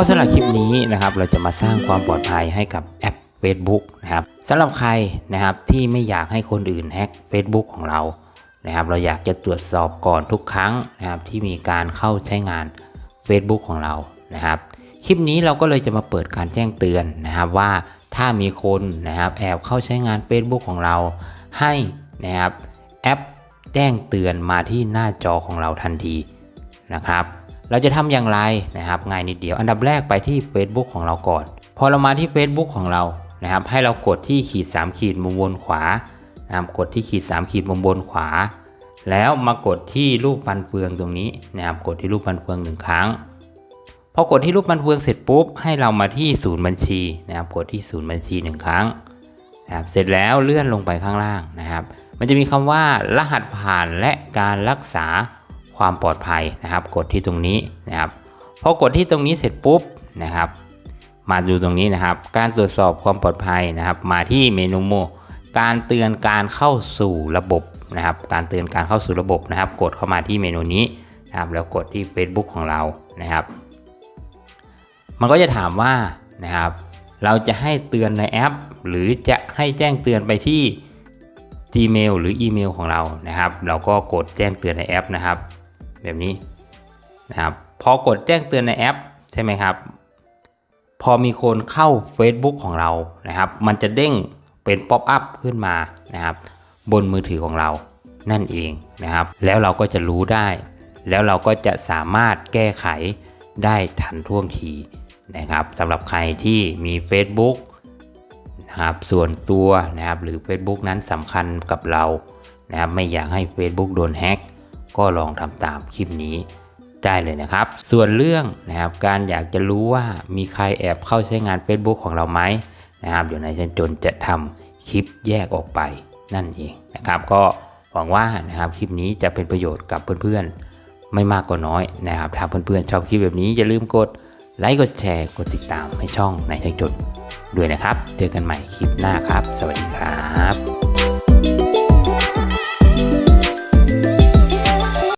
ก็สำหรับคลิปนี้นะครับเราจะมาสร้างความปลอดภัยให้กับแอป Facebook นะครับสำหรับใครนะครับที่ไม่อยากให้คนอื่นแฮ็ก Facebook ของเรานะครับ เราอยากจะตรวจสอบก่อนทุกครั้งนะครับที่มีการเข้าใช้งาน Facebook ของเรานะครับคลิปนี้เราก็เลยจะมาเปิดการแจ้งเตือนนะครับว่าถ้ามีคนนะครับแอบเข้าใช้งาน Facebook ของเรา ให้นะครับแอปแจ้งเตือนมาที่หน้าจอของเราทันที นะครับ เราจะทำอย่างไรนะครับง่ายนิดเดียว อันดับแรกไปที่ Facebook ของเราก่อน พอเรามาที่ Facebook ของเรานะครับ ให้เรากดที่ขีด 3 ขีดมุมบนขวานะครับกดที่ขีด 3 ขีดมุมบนขวา แล้วมากดที่รูปฟันเฟืองตรงนี้นะครับ กดที่รูปฟันเฟืองหนึ่งครั้งพอกดที่รูปฟันเฟืองเสร็จปุ๊บให้เรามาที่ศูนย์บัญชีนะครับ กดที่ศูนย์บัญชีหนึ่งครั้งนะครับเสร็จแล้วเลื่อนลงไปข้างล่างนะครับ มันจะมีคำว่ารหัสผ่านและการรักษา ความปลอดภัยนะครับ กดที่ตรงนี้นะครับพอกดที่ตรงนี้เสร็จปุ๊บนะครับ มาดูตรงนี้นะครับ การตรวจสอบความปลอดภัยนะครับ มาที่เมนูโมการเตือนการเข้าสู่ระบบนะครับ การเตือนการเข้าสู่ระบบนะครับ กดเข้ามาที่เมนูนี้นะครับแล้วกดที่ Facebook ของเรานะครับ มันก็จะถามว่านะครับ เราจะให้เตือนในแอป หรือจะให้แจ้งเตือนไปที่ Gmail หรืออีเมลของเรานะครับ เราก็กดแจ้งเตือนในแอปนะครับ แบบนี้นะครับพอกดแจ้งเตือนในแอปใช่ไหมครับ พอมีคนเข้า Facebook ของเรานะครับ มันจะเด้งเป็นป๊อปอัพขึ้นมานะครับ บนมือถือของเรานั่นเองนะครับ แล้วเราก็จะรู้ได้ แล้วเราก็จะสามารถแก้ไขได้ทันท่วงทีนะครับสำหรับใครที่มี Facebook นะครับส่วนตัวนะครับหรือ Facebook นั้นสำคัญกับเรานะครับไม่อยากให้ Facebook โดนแฮ็ก ก็ลองทำตามคลิปนี้ได้เลยนะครับ ส่วนเรื่องนะครับการอยากจะรู้ว่ามีใครแอบเข้าใช้งาน Facebook ของเราไหมนะครับเดี๋ยวนายชันจนจะทำคลิปแยกออกไปนั่นเองนะครับ ก็หวังว่านะครับคลิปนี้จะเป็นประโยชน์กับเพื่อนๆ ไม่มากก็น้อยนะครับถ้าเพื่อนๆชอบคลิปแบบนี้อย่าลืมกดไลค์กดแชร์กดติดตามให้ช่องนายชันจนด้วยนะครับ เจอกันใหม่คลิปหน้าครับ สวัสดีครับ